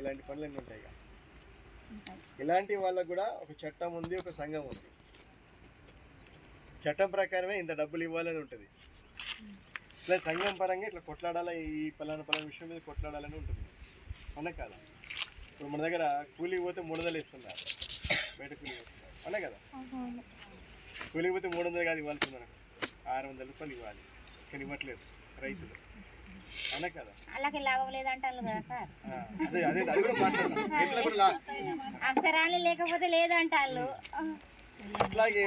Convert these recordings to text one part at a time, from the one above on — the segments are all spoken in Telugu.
ఇలాంటి పనులు ఎన్ని ఉంటాయి. ఇలాంటి వాళ్ళకు కూడా ఒక చట్టం ఉంది ఒక సంఘం ఉంది. చట్టం ప్రకారమే ఇంత డబ్బులు ఇవ్వాలని ఉంటుంది. ఇట్లా సంఘం పరంగా ఇట్లా కొట్లాడాలి ఈ పలానా పలానా విషయం మీద కొట్లాడాలని ఉంటుంది. అన్న కాదా. ఇప్పుడు మన దగ్గర కూలికి పోతే మూడు వందలు ఇస్తున్నారు. బయట కూలి అనే కదా. కూలికి పోతే మూడు వందలు కాదు ఇవ్వాల్సింది మనకు. ఆరు వందల రూపాయలు ఇవ్వాలి. కానీ ఇవ్వట్లేదు. రైతులు. వాళ్ళకి లాభం లేదంటారు కదా సార్? అక్షరాలు లేకపోతే లేదంటాళ్ళు అట్లాగే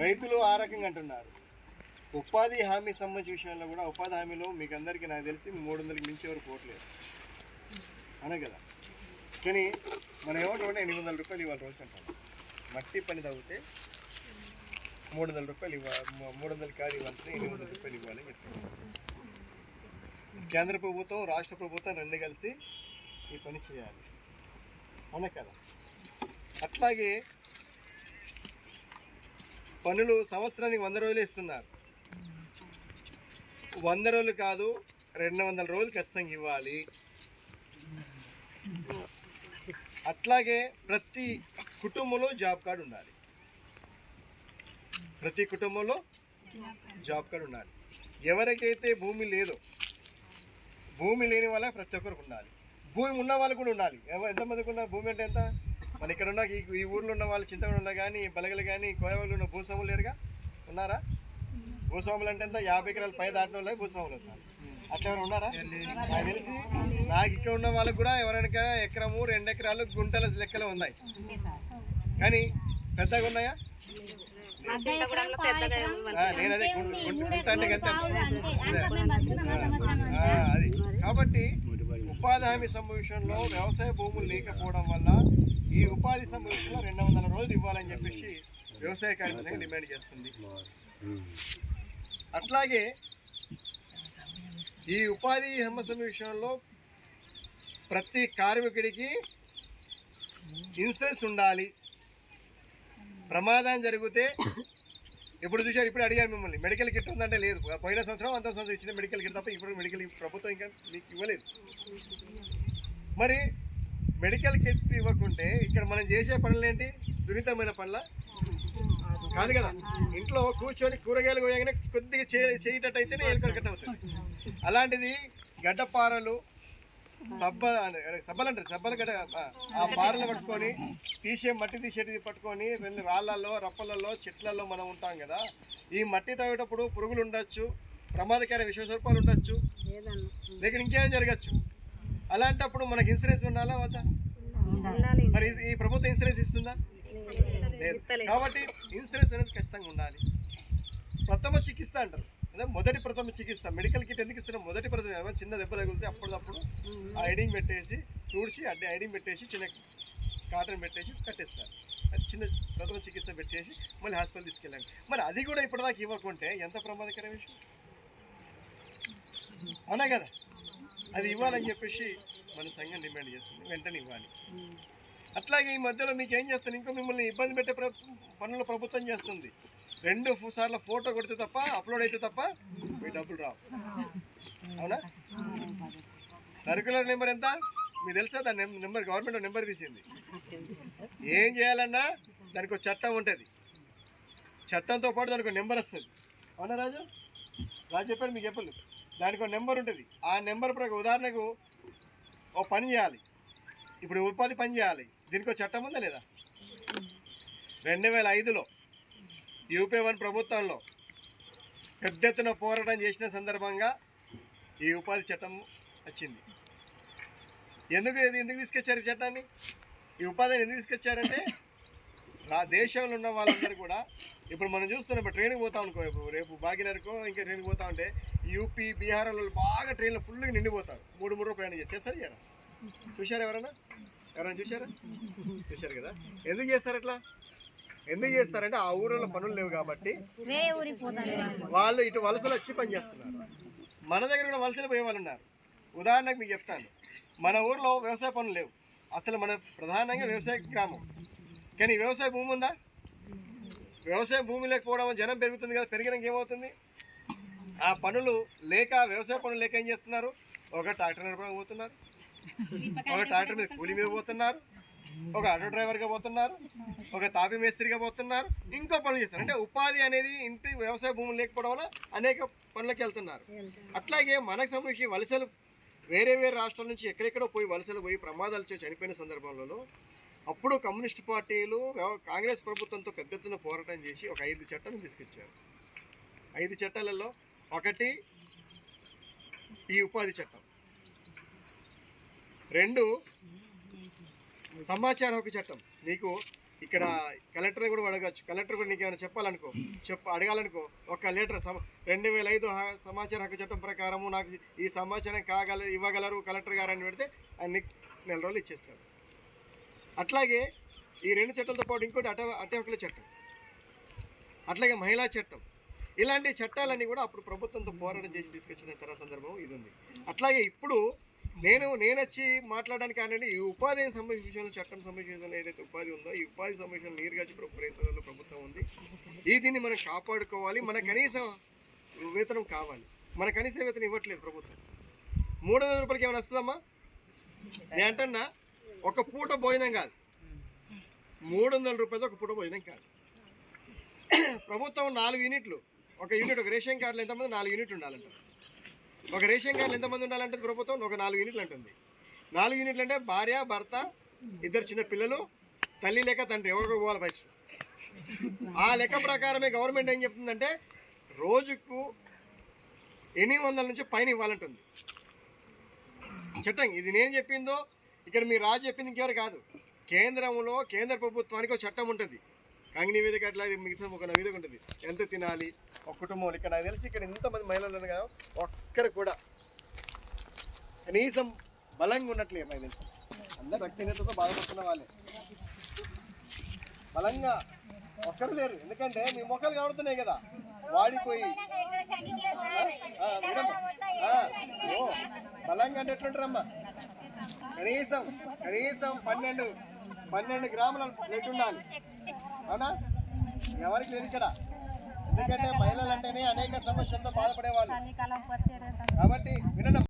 రైతులు ఆ రకంగా అంటున్నారు. ఉపాధి హామీ సంబంధించిన విషయంలో కూడా ఉపాధి హామీలో మీకు అందరికీ నాకు తెలిసి మూడు వందలకి మించి ఎవరు పోవట్లేదు అనే కదా? కానీ మనం ఏమంటాం ఎనిమిది వందల రూపాయలు ఇవ్వాలి రోజు అంటాం. మట్టి పని తగ్గితే మూడు వందల రూపాయలు ఇవ్వాలి మూడు వందలు కాదు ఇవ్వాల్సిన ఎనిమిది వందల రూపాయలు చెప్తున్నాం కేంద్ర ప్రభుత్వం రాష్ట్ర ప్రభుత్వం రెండు కలిసి ఈ పని చేయాలి. అవునా కదా అట్లాగే పనులు సంవత్సరానికి వంద రోజులు ఇస్తున్నారు. వంద రోజులు కాదు రెండు వందల రోజులు ఖచ్చితంగా ఇవ్వాలి. అట్లాగే ప్రతి కుటుంబంలో జాబ్ కార్డు ఉండాలి. ప్రతి కుటుంబంలో జాబ్ కార్డు ఉండాలి. ఎవరికైతే భూమి లేదో భూమి లేని వాళ్ళ ప్రతి ఒక్కరికి ఉండాలి. భూమి ఉన్న వాళ్ళు కూడా ఉండాలి. ఎంతమందికి ఉన్న భూమి అంటే ఎంత? మన ఇక్కడ ఉన్న ఈ ఈ ఊర్లో ఉన్న వాళ్ళు చింతగూడలో కానీ బలగలు కానీ కోయవాళ్ళు ఉన్న భూస్వాములు లేరుగా? ఉన్నారా? భూస్వాములు అంటే ఎంత? యాభై ఎకరాల పై దాటిన వాళ్ళే భూస్వాములు ఉన్నారు అట్లా ఎవరు ఉన్నారా? నాకు తెలిసి నాకు ఇక్కడ ఉన్న వాళ్ళకు కూడా ఎవరైనా ఎకరము రెండు ఎకరాలు గుంటల లెక్కలు ఉన్నాయి. కానీ పెద్దగా ఉన్నాయా? అదే కాబట్టి ఉపాధి హామీ సమావేశంలో వ్యవసాయ భూములు లేకపోవడం వల్ల ఈ ఉపాధి సమావేశంలో రెండు వందల రోజులు ఇవ్వాలని చెప్పేసి వ్యవసాయ కార్మికులకు డిమాండ్ చేస్తుంది. అట్లాగే ఈ ఉపాధి హామీ సమావేశంలో ప్రతి కార్మికుడికి ఇన్సూరెన్స్ ఉండాలి. ప్రమాదం జరిగితే ఇప్పుడు చూశారు? ఇప్పుడు అడిగారు మిమ్మల్ని. మెడికల్ కిట్ ఉందంటే లేదు. పోయిన సంవత్సరం అంత సంవత్సరం ఇచ్చిన మెడికల్ కిట్ తప్ప ఇప్పుడు మెడికల్ ప్రభుత్వం ఇంకా మీకు ఇవ్వలేదు. మరి మెడికల్ కిట్ ఇవ్వకుంటే ఇక్కడ మనం చేసే పనులు ఏంటి సున్నితమైన పనుల? కాదు కదా. ఇంట్లో కూర్చొని కూరగాయలు పోయగానే కొద్దిగా చే చేయటట్టు అయితేనే ఎలుకలు కట్ అవుతుంది అలాంటిది గడ్డపారలు సబ్బ సబ్బలు అంటారు సబ్బలు గడ్డ ఆ, పారలు పట్టుకొని తీసే మట్టి తీసేది పట్టుకొని వెళ్ళి రాళ్ళల్లో రప్పలలో చెట్లలో మనం ఉంటాం కదా. ఈ మట్టి తవ్వేటప్పుడు పురుగులు ఉండొచ్చు ప్రమాదకర విషస్వరూపాలు ఉండొచ్చు. లేక ఇంకేం జరగచ్చు? అలాంటప్పుడు మనకి ఇన్సూరెన్స్ ఉండాలా వద్దా? మరి ఈ ప్రభుత్వం ఇన్సూరెన్స్ ఇస్తుందా? లేదు. కాబట్టి ఇన్సూరెన్స్ అనేది ఖచ్చితంగా ఉండాలి. ప్రథమ చికిత్స అంటారు. మొదటి ప్రథమ చికిత్స మెడికల్ కిట్ ఎందుకు ఇస్తున్నాం? మొదటి ప్రథమ చిన్న దెబ్బ తగిలితే అప్పటిదప్పుడు ఆ ఐడింగ్ పెట్టేసి తుడిచి అంటే ఐడింగ్ పెట్టేసి చిన్న కాటన్ పెట్టేసి కట్టేస్తారు. అది చిన్న ప్రథమ చికిత్స పెట్టేసి మళ్ళీ హాస్పిటల్ తీసుకెళ్ళండి మరి అది కూడా ఇప్పటిదాకా ఇవ్వకుంటే ఎంత ప్రమాదకర విషయం? అవునా కదా? అది ఇవ్వాలని చెప్పేసి మన సంఘం డిమాండ్ చేస్తుంది. వెంటనే ఇవ్వాలి. అట్లాగే ఈ మధ్యలో మీకు ఏం చేస్తాను? ఇంకో మిమ్మల్ని ఇబ్బంది పెట్టే ప్ర పనులు ప్రభుత్వం చేస్తుంది. రెండు సార్లు ఫోటో కొడితే తప్ప అప్లోడ్ అయితే తప్ప మీ డబ్బులు రావు. అవునా? సర్క్యులర్ నెంబర్ ఎంత? మీకు తెలుసా? దాని నెంబర్ గవర్నమెంట్ నెంబర్ తీసింది. ఏం చేయాలన్నా దానికి ఒక చట్టం ఉంటుంది. చట్టంతో పాటు దానికి ఒక నెంబర్ వస్తుంది. అవునా రాజు? రాజు చెప్పాడు మీకు చెప్పలేదు. దానికి ఒక నెంబర్ ఉంటుంది. ఆ నెంబర్ ప్రకారం ఉదాహరణకు ఓ పని చేయాలి. ఇప్పుడు ఉపాధి పని చేయాలి. దీనికి చట్టం ఉందా లేదా? రెండు వేల ఐదులో యూపీ వన్ ప్రభుత్వంలో పెద్ద ఎత్తున పోరాటం చేసిన సందర్భంగా ఈ ఉపాధి చట్టం వచ్చింది. ఎందుకు ఇది ఎందుకు తీసుకొచ్చారు ఈ చట్టాన్ని? ఈ ఉపాధిని ఎందుకు తీసుకొచ్చారంటే నా దేశంలో ఉన్న వాళ్ళందరూ కూడా ఇప్పుడు మనం చూస్తున్నాం ఇప్పుడు ట్రైన్కి పోతాం అనుకో ఇప్పుడు రేపు భాగ్యనగర్కో ఇంకా ట్రైన్కి పోతా ఉంటే యూపీ బీహార్ వాళ్ళు బాగా ట్రైన్లో ఫుల్గా నిండిపోతారు. మూడు మూడు ప్రయాణం చేస్తారు. చేస్తారు చూశారా ఎవరన్నా? ఎవరైనా చూశారా? చూశారు కదా. ఎందుకు చేస్తారు అట్లా? ఎందుకు చేస్తారంటే ఆ ఊరిలో పనులు లేవు కాబట్టి వాళ్ళు ఇటు వలసలు వచ్చి పని చేస్తున్నారు. మన దగ్గర కూడా వలసలు పోయే వాళ్ళు ఉన్నారు. ఉదాహరణకు మీకు చెప్తాను. మన ఊర్లో వ్యవసాయ పనులు లేవు. అసలు మన ప్రధానంగా వ్యవసాయ గ్రామం. కానీ వ్యవసాయ భూమి ఉందా? వ్యవసాయ భూమి లేకపోవడం జనం పెరుగుతుంది కదా పెరిగినాక ఏమవుతుంది? ఆ పనులు లేక వ్యవసాయ పనులు లేక ఏం చేస్తున్నారు? ఒక ట్రాక్టర్ నడపడానికి పోతున్నారు. ఒక ట్రాక్టర్ మీద కూలి మీద పోతున్నారు ఒక ఆటో డ్రైవర్గా పోతున్నారు ఒక తాపి మేస్త్రిగా పోతున్నారు ఇంకో పనులు చేస్తారు అంటే ఉపాధి అనేది ఇంటి వ్యవసాయ భూములు లేకపోవడం వల్ల అనేక పనులకు వెళ్తున్నారు. అట్లాగే మనకు సంబంధించి వలసలు వేరే వేరే రాష్ట్రాల నుంచి ఎక్కడెక్కడో పోయి వలసలు పోయి ప్రమాదాలు చనిపోయిన సందర్భంలో అప్పుడు కమ్యూనిస్ట్ పార్టీలు కాంగ్రెస్ ప్రభుత్వంతో పెద్ద ఎత్తున పోరాటం చేసి ఒక ఐదు చట్టాలను తీసుకొచ్చారు. ఐదు చట్టాలలో ఒకటి ఈ ఉపాధి చట్టం. రెండు సమాచార హక్కు చట్టం. నీకు ఇక్కడ కలెక్టర్ కూడా అడగచ్చు. కలెక్టర్ కూడా నీకు ఏమైనా చెప్పాలనుకో చెప్ప అడగాలనుకో ఒక లీటర్ సమ రెండు వేల ఐదు హ- సమాచార హక్కు చట్టం ప్రకారము నాకు ఈ సమాచారం కాగల ఇవ్వగలరు కలెక్టర్ గారు అని పెడితే ఆయన నెల రోజులు ఇచ్చేస్తారు. అట్లాగే ఈ రెండు చట్టాలతో పాటు ఇంకోటి అట అట హక్కుల చట్టం. అట్లాగే మహిళా చట్టం. ఇలాంటి చట్టాలన్నీ కూడా అప్పుడు ప్రభుత్వంతో పోరాటం చేసి తీసుకొచ్చిన తర సందర్భం ఇది ఉంది. అట్లాగే ఇప్పుడు నేను నేను వచ్చి మాట్లాడడానికి కానండి ఈ ఉపాధి సంబంధించిన విషయంలో చట్టం సంబంధించిన ఏదైతే ఉపాధి ఉందో ఈ ఉపాధి సంబంధించిన నీరుగా ప్రయత్నంలో ప్రభుత్వం ఉంది. ఈ దీన్ని మనం కాపాడుకోవాలి. మన కనీసం వేతనం కావాలి. మన కనీస వేతనం ఇవ్వట్లేదు ప్రభుత్వం. మూడు వందల రూపాయలకి ఏమైనా వస్తుందమ్మా? నేను అంటున్నా ఒక పూట భోజనం కాదు. మూడు వందల రూపాయలు ఒక పూట భోజనం కాదు. ప్రభుత్వం నాలుగు యూనిట్లు. ఒక యూనిట్ ఒక రేషన్ కార్డులు ఎంతమంది? నాలుగు యూనిట్లు ఉండాలంటారు. ఒక రేషన్ కార్డులు ఎంతమంది ఉండాలంటే ప్రభుత్వం ఒక నాలుగు యూనిట్లు అంటుంది. నాలుగు యూనిట్లు అంటే భార్య భర్త ఇద్దరు చిన్న పిల్లలు తల్లి లేక తండ్రి. ఎవరికి పోవాలి ఫస్ట్ ఆ లెక్క ప్రకారమే గవర్నమెంట్ ఏం చెప్తుందంటే రోజుకు ఎనిమిది వందల నుంచి పైన ఇవ్వాలంటుంది. చట్టం ఇది నేను చెప్పిందో ఇక్కడ మీ రాజు చెప్పింది ఇంకెవరు కాదు. కేంద్రంలో కేంద్ర ప్రభుత్వానికి ఒక చట్టం ఉంటుంది. అగ్ని నివేదిక అట్లా ఇది మిగతా ఒక నివేదిక ఉంటుంది. ఎంత తినాలి? ఒక కుటుంబం ఇక్కడ నాకు తెలిసి ఇక్కడ ఇంతమంది మహిళలు ఉన్నారు కదా ఒక్కరు కూడా కనీసం బలంగా ఉన్నట్లే నాకు తెలిసి. అందరు భక్తినేతతో బాధపడుతున్న వాళ్ళే. బలంగా ఒక్కరు లేరు. ఎందుకంటే మీ మొక్కలు కనబడుతున్నాయి కదా. వాడిపోయి. ఓ బలంగా అంటే ఎట్లుంటారమ్మా? కనీసం కనీసం పన్నెండు పన్నెండు గ్రాముల బ్లడ్ ఉండాలి. అవునా? ఎవరికి లేదు ఇక్కడ. ఎందుకంటే మహిళలు అంటేనే అనేక సమస్యలతో బాధపడే వాళ్ళు కాబట్టి వినండి